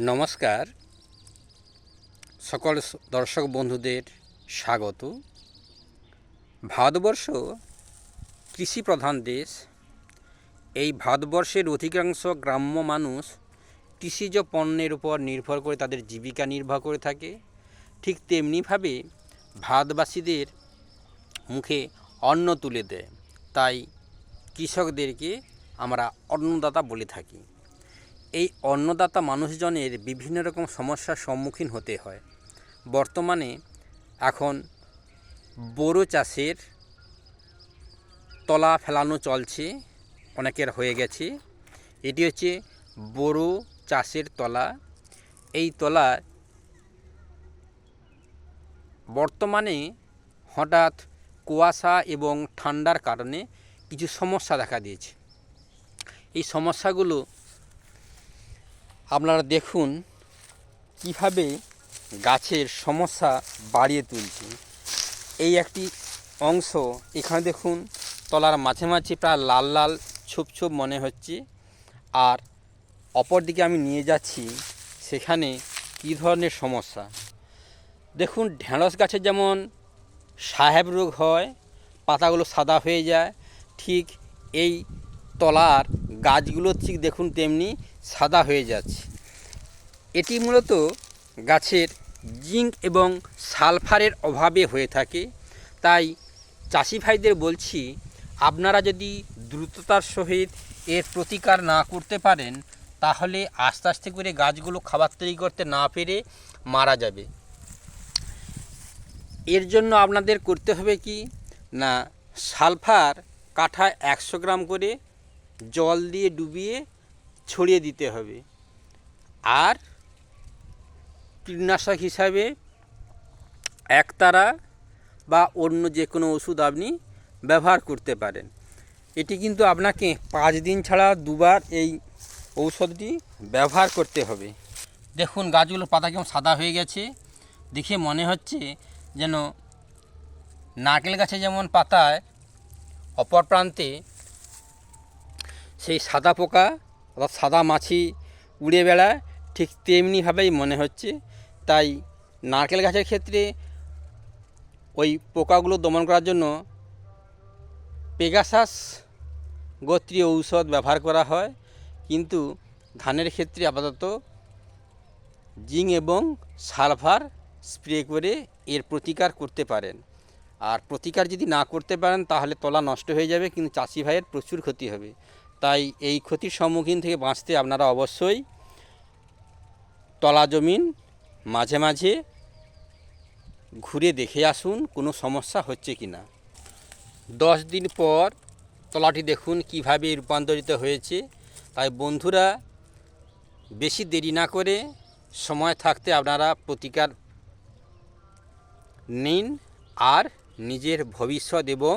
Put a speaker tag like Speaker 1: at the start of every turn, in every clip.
Speaker 1: নমস্কার। সকল দর্শক বন্ধুদের স্বাগত। ভারতবর্ষ কৃষি প্রধান দেশ। এই ভারতবর্ষের অধিকাংশ গ্রাম্য মানুষ কৃষিজ পণ্যের উপর নির্ভর করে তাদের জীবিকা নির্বাহ করে থাকে। ঠিক তেমনিভাবে ভারতবাসীদের মুখে অন্ন তুলে দেয়। তাই কৃষকদেরকে আমরা অন্নদাতা বলে থাকি। এই অন্নদাতা মানুষজনের বিভিন্ন রকম সমস্যার সম্মুখীন হতে হয়। বর্তমানে এখন বোরো চাষের তলা ফেলানো চলছে, অনেকের হয়ে গেছে। এটি হচ্ছে বোরো চাষের তলা। এই তলা বর্তমানে হঠাৎ কুয়াশা এবং ঠান্ডার কারণে কিছু সমস্যা দেখা দিয়েছে। এই সমস্যাগুলো আপনারা দেখুন কীভাবে গাছের সমস্যা বাড়িয়ে তুলছে। এই একটি অংশ এখানে দেখুন, তলার মাঝে মাঝে প্রায় লাল লাল ছোপ ছোপ মনে হচ্ছে। আর অপর দিকে আমি নিয়ে যাচ্ছি, সেখানে কী ধরনের সমস্যা? দেখুন, ঢেঁড়স গাছে যেমন সাহেব রোগ হয়, পাতাগুলো সাদা হয়ে যায়, ঠিক এই তলার গাছগুলো ঠিক দেখুন তেমনি সাদা হয়ে যাচ্ছে। এটি মূলত গাছের জিঙ্ক এবং সালফারের অভাবে হয়ে থাকে। তাই চাষি ভাইদের বলছি, আপনারা যদি দ্রুততার সহিত এর প্রতিকার না করতে পারেন, তাহলে আস্তে আস্তে করে গাছগুলো খাবার তৈরি করতে না পেরে মারা যাবে। এর জন্য আপনাদের করতে হবে কি? না, সালফার কাঠায় একশো গ্রাম করে জল দিয়ে ডুবিয়ে ছড়িয়ে দিতে হবে। আর কীটনাশক হিসাবে একতারা বা অন্য যে কোনো ওষুধ আপনি ব্যবহার করতে পারেন। এটি কিন্তু আপনাকে পাঁচ দিন ছাড়া দুবার এই ঔষধটি ব্যবহার করতে হবে। দেখুন গাছগুলোর পাতা কেমন সাদা হয়ে গেছে। দেখে মনে হচ্ছে যেন নারকেল গাছে যেমন পাতায় অপর প্রান্তে সেই সাদা পোকা অর্থাৎ সাদা মাছি উড়ে বেড়ায় ঠিক তেমনিভাবেই মনে হচ্ছে। তাই নারকেল গাছের ক্ষেত্রে ওই পোকাগুলো দমন করার জন্য পেগাসাস গোত্রীয় ঔষধ ব্যবহার করা হয়। কিন্তু ধানের ক্ষেত্রে আপাতত জিঙ্ক এবং সালফার স্প্রে করে এর প্রতিকার করতে পারেন। আর প্রতিকার যদি না করতে পারেন তাহলে তলা নষ্ট হয়ে যাবে, কিন্তু চাষি ভাইয়ের প্রচুর ক্ষতি হবে। তাই এই ক্ষতির সম্মুখীন থেকে বাঁচতে আপনারা অবশ্যই তলা জমিন মাঝে মাঝে ঘুরে দেখে আসুন কোনো সমস্যা হচ্ছে কি না। দশ দিন পর তলাটি দেখুন কীভাবে রূপান্তরিত হয়েছে। তাই বন্ধুরা, বেশি দেরি না করে সময় থাকতে আপনারা প্রতিকার নিন আর নিজের ভবিষ্যৎ এবং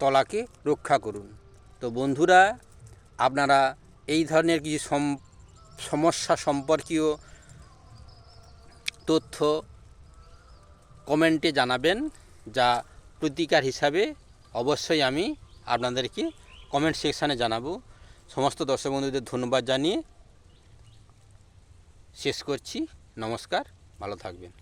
Speaker 1: তলাকে রক্ষা করুন। তো বন্ধুরা, আপনারা এই ধরনের কিছু সম- সমস্যা সম্পর্কীয় তথ্য কমেন্টে জানাবেন, যা প্রতিকার হিসাবে অবশ্যই আমি আপনাদেরকে কমেন্ট সেকশানে জানাব। সমস্ত দর্শক বন্ধুদের ধন্যবাদ জানিয়ে শেষ করছি। নমস্কার, ভালো থাকবেন।